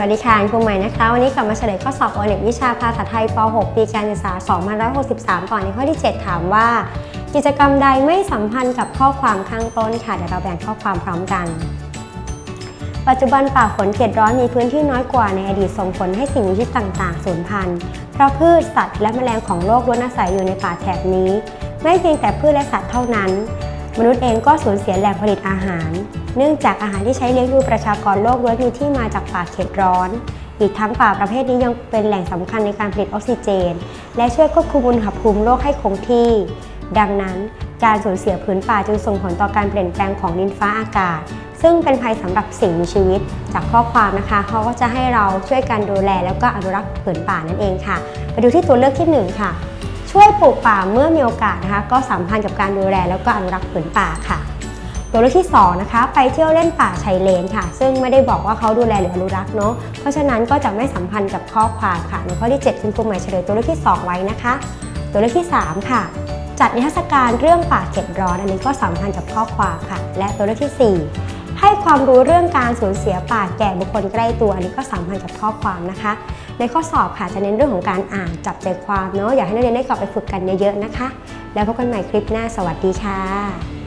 สวัสดีค่ะคุณใหม่นะคะ วันนี้กลับมาเฉลยข้อสอบโอเน็ตวิชาภาษาไทยป .6 ปีการศึกษา 2563ก่อนในข้อที่ 7 ถามว่า กิจกรรมใดไม่สัมพันธ์กับข้อความข้างต้นค่ะเดี๋ยวเราแบ่งข้อความพร้อมกัน ปัจจุบันป่าฝนเขตร้อนมีพื้นที่น้อยกว่าในอดีตส่งผลให้สิ่งมีชีวิตต่างๆสูญพันธุ์เพราะพืชสัตว์และแมลงของโลกล้วนอาศัยอยู่ในป่าแถบนี้ ไม่เพียงแต่พืชและสัตว์เท่านั้น มนุษย์เองก็สูญเสียแหล่งผลิตอาหาร เนื่องจากอาหารที่ใช้เลี้ยงดูประชากรโลกล้วนมีที่มาจากป่าเขตร้อน อีกทั้งป่าประเภทนี้ยังเป็นแหล่งสำคัญในการผลิตออกซิเจน และช่วยควบคุมอุณหภูมิโลกให้คงที่ ดังนั้น การสูญเสียผืนป่าจึงส่งผลต่อการเปลี่ยนแปลงของดินฟ้าอากาศ ซึ่งเป็นภัยสำหรับสิ่งมีชีวิต จากข้อความนะคะเขาก็จะให้เราช่วยกันดูแลแล้วก็อนุรักษ์ผืนป่านั่นเองค่ะ ไปดูที่ตัวเลือกที่หนึ่งค่ะ ช่วยปลูกป่าเมื่อมีโอกาสนะคะ ก็สัมพันธ์กับการดูแลแล้วก็อนุรักษ์ผืนป่าค่ะ ตัวเลือกที่ 2 นะคะ ไปเที่ยวเล่นป่าชายเลนค่ะ ซึ่งไม่ได้บอกว่าเขาดูแลหรืออนุรักษ์เนาะเพราะฉะนั้นก็จะไม่สัมพันธ์กับข้อความค่ะในข้อที่ 7 คุณครูหมายเฉลยตัวเลือกที่ 2 ไว้นะคะ ตัวเลือกที่ 3 ค่ะ จัดนิทรรศการเรื่องป่าเข็ดร้อนอันนี้ก็สัมพันธ์กับข้อความค่ะ และตัวเลือกที่ 4ให้ความรู้เรื่องการสูญเสียป่าแก่บุคคลใกล้ตัวอันนี้ก็สัมพันธ์กับข้อความนะคะ ในข้อสอบค่ะจะเน้นเรื่องของการอ่านจับใจความเนาะอยากให้นักเรียนได้กลับไปฝึกกันเยอะๆนะคะ แล้วพบกันใหม่คลิปหน้าสวัสดีค่ะ